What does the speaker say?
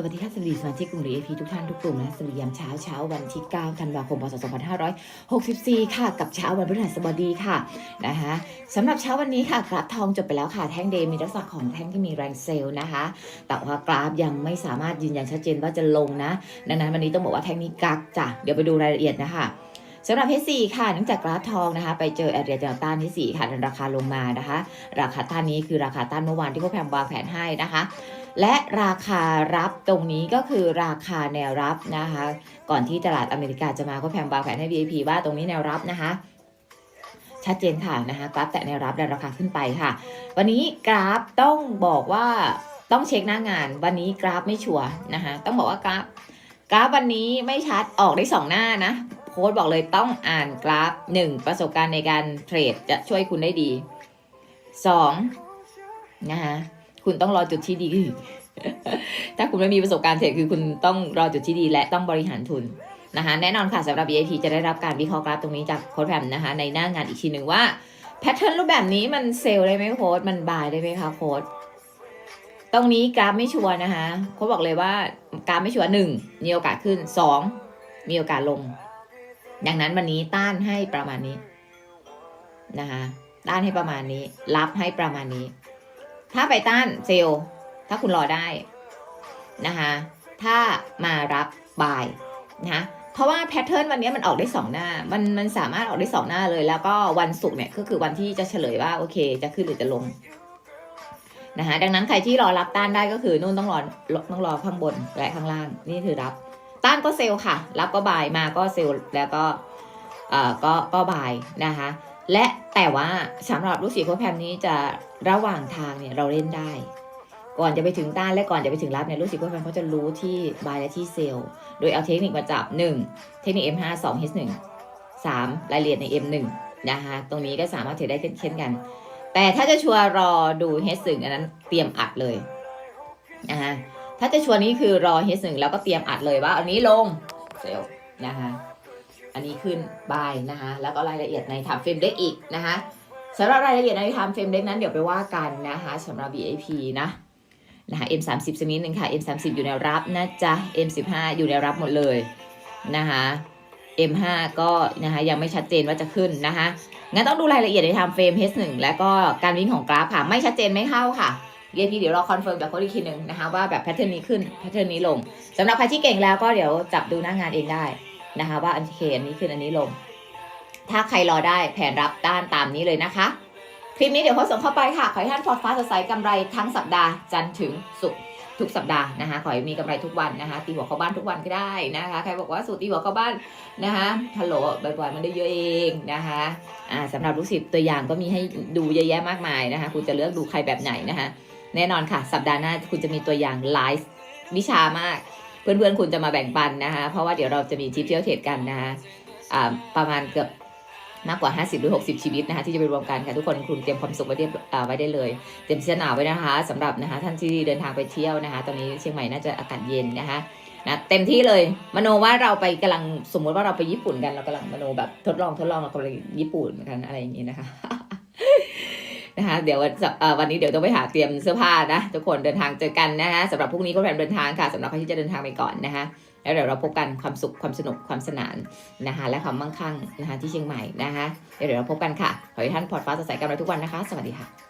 สวัสดีค่ะสวัสดีสมาชิกกลุ่ม VIP ทุกท่านทุกกลุ่มนะสวัสดียามเช้าเช้าวันที่ 9 ธันวาคม พศ 2564 ค่ะ กับเช้าวันพฤหัสบดีค่ะนะคะสำหรับเช้าวันนี้ค่ะกราฟทองจบไปแล้วค่ะ แท่งเดย์มีลักษณะของแท่งที่มีแรงเซลล์นะคะ แต่ว่ากราฟยังไม่สามารถยืนยันชัดเจนว่าจะลงนะ ดังนั้นวันนี้ต้องบอกว่าแท่งนี้กักจ้ะเดี๋ยวไปดูรายละเอียดนะคะสำหรับ H4 ค่ะเนื่องจากกราฟทองนะคะ ไปเจอแอเรียแนวต้านที่ค่ะดันราคาลงมานะคะ ราคาต้านนี้คือราคาต้านเมื่อวานที่พวกแพมวางแผนให้นะคะ และราคารับตรงนี้ก็คือราคาแนวรับนะคะ ก่อนที่ตลาดอเมริกาจะมาก็แพมวางแผนให้ VIP ว่าตรงนี้แนวรับนะคะ ชัดเจนค่ะนะคะกราฟแตะแนวรับดันราคาขึ้นไปค่ะ วันนี้กราฟต้องบอกว่าต้องเช็คหน้างาน วันนี้กราฟไม่ชัวร์นะคะต้องบอกว่ากราฟกราฟวันนี้ไม่ชัดออกได้สองหน้านะโค้ดบอกเลยต้องอ่านกราฟ 1 ประสบการณ์ในการเทรดจะช่วยคุณได้ดี 2. นะคะ คุณต้องรอจุดที่ดี ถ้าคุณไม่มีประสบการณ์เทรดคือคุณต้องรอจุดที่ดี และต้องบริหารทุนนะคะแน่นอนค่ะสำหรับ VIP จะได้รับการวิเคราะห์กราฟตรงนี้จากโค้ดแพมนะคะ ในหน้างานอีกทีหนึ่งว่าแพทเทิร์นรูปแบบนี้มันเซลได้ไหมโค้ดมันบายได้ไหมคะโค้ดตรงนี้กราฟไม่ชัวร์นะคะโค้ดบอกเลยว่ากราฟไม่ชัวร์หนึ่งมีโอกาสขึ้นสองมีโอกาสลง ดังนั้นวันนี้ต้านให้ประมาณนี้นะคะต้านให้ประมาณนี้ รับให้ประมาณนี้ ถ้าไปต้านเซลล์ถ้าคุณรอได้นะคะถ้ามารับบายนะคะเพราะว่าแพทเทิร์นวันนี้มันออกได้สองหน้า มันมันสามารถออกได้สองหน้าเลย แล้วก็วันศุกร์เนี่ยก็คือวันที่จะเฉลยว่าโอเค จะขึ้นหรือจะลงนะคะดังนั้นใครที่รอรับต้านได้ก็คือนู่นต้องรอต้องรอข้างบนและข้างล่างนี่คือรับ ต้านก็เซลล์ค่ะ รับก็บายมาก็เซลล์แล้วก็เอ่อก็ก็บายนะคะ และแต่ว่าสำหรับลูกศิษย์โค้ชแพมนี้จะระหว่างทางเนี่ยเราเล่นได้ ก่อนจะไปถึงต้านและก่อนจะไปถึงรับเนี่ยลูกศิษย์โค้ชแพมเขาจะรู้ที่บายและที่เซลล์โดยเอาเทคนิคมาจับ 1 เทคนิค M5 2 H1 3รายละเอียดใน M1 นะคะตรงนี้ก็สามารถเทรดได้เช่นกัน แต่ถ้าจะชัวร์รอดูเฮสึงอันนั้นเตรียมอัดเลยนะคะถ้าจะชัวร์นี้คือรอเฮสึงแล้วก็เตรียมอัดเลยว่าอันนี้ลงเซลนะคะ อันนี้ขึ้นบายนะคะแล้วก็รายละเอียดในถามเฟรมเด็กอีกนะคะสำหรับรายละเอียดในถามเฟรมเด็กนั้นเดี๋ยวไปว่ากันนะคะสำหรับ VIP นะนะคะ M30 สักนิดนึงค่ะ M30 อยู่ในรับนะจ๊ะ M15 อยู่ในรับหมดเลยนะคะ M5 ก็นะคะยังไม่ชัดเจนว่าจะขึ้นนะคะงั้นต้องดูรายละเอียดในไทม์เฟรม H1 แล้วก็การวิ่งของกราฟค่ะ ไม่ชัดเจนไม่เข้าค่ะเรียพี่เดี๋ยวเราคอนเฟิร์มจากคนอีกทีหนึ่งนะคะว่าแบบแพทเทิร์นนี้ขึ้นแพทเทิร์นนี้ลงสำหรับใครที่เก่งแล้วก็เดี๋ยวจับดูหน้างานเองได้ นะคะ ว่าอันเคอันนี้ขึ้นอันนี้ลง ถ้าใครรอได้แผนรับต้านตามนี้เลยนะคะ คลิปนี้เดี๋ยวโพสต์ส่งเข้าไปค่ะ ขอให้ท่านพอร์ตฟ้าสดใสกำไรทั้งสัปดาห์จันทร์ถึงศุกร์ทุกสัปดาห์นะคะ ขอให้มีกำไรทุกวันนะคะ ตีหัวเข้าบ้านทุกวันก็ได้นะคะ ใครบอกว่าสูตรตีหัวเข้าบ้านนะคะฮัลโหลบ่อยๆมันได้เยอะเองนะคะอ่าสำหรับลูกศิษย์ตัวอย่างก็มีให้ดูเยอะแยะมากมายนะคะ คุณจะเลือกดูใครแบบไหนนะคะ แน่นอนค่ะ สัปดาห์หน้าคุณจะมีตัวอย่างไลฟ์วิชามาก เพื่อนๆคุณจะมาแบ่งปันนะคะ เพราะว่าเดี๋ยวเราจะมีทริปเที่ยวเทรดกันนะคะประมาณเกือบมากกว่า 50 หรือ 60 ชีวิตนะคะที่จะไปรวมกันค่ะทุกคนคุณเตรียมความสุขไว้เรียบไว้ได้เลย เตรียมเสื้อหนาวไว้นะคะสำหรับนะคะท่านที่เดินทางไปเที่ยวนะคะ ตอนนี้เชียงใหม่น่าจะอากาศเย็นนะคะนะเต็มที่เลยมโนว่าเราไปกำลังสมมติว่าเราไปญี่ปุ่นกันเรากำลังมโนแบบทดลองทดลองเรากำลังญี่ปุ่นกันอะไรอย่างนี้นะคะ นะคะเดี๋ยววันนี้เดี๋ยวต้องไปหาเตรียมเสื้อผ้านะทุกคนเดินทางเจอกันนะคะสำหรับพรุ่งนี้ก็แผนเดินทางค่ะสำหรับใครที่จะเดินทางไปก่อนนะคะแล้วเดี๋ยวเราพบกันความสุขความสนุกความสนานนะคะและความมั่งคั่งนะคะที่เชียงใหม่นะคะเดี๋ยวเราพบกันค่ะขอให้ท่านพอร์ตฟ้าสดใสกันเราทุกวันนะคะ สวัสดีค่ะ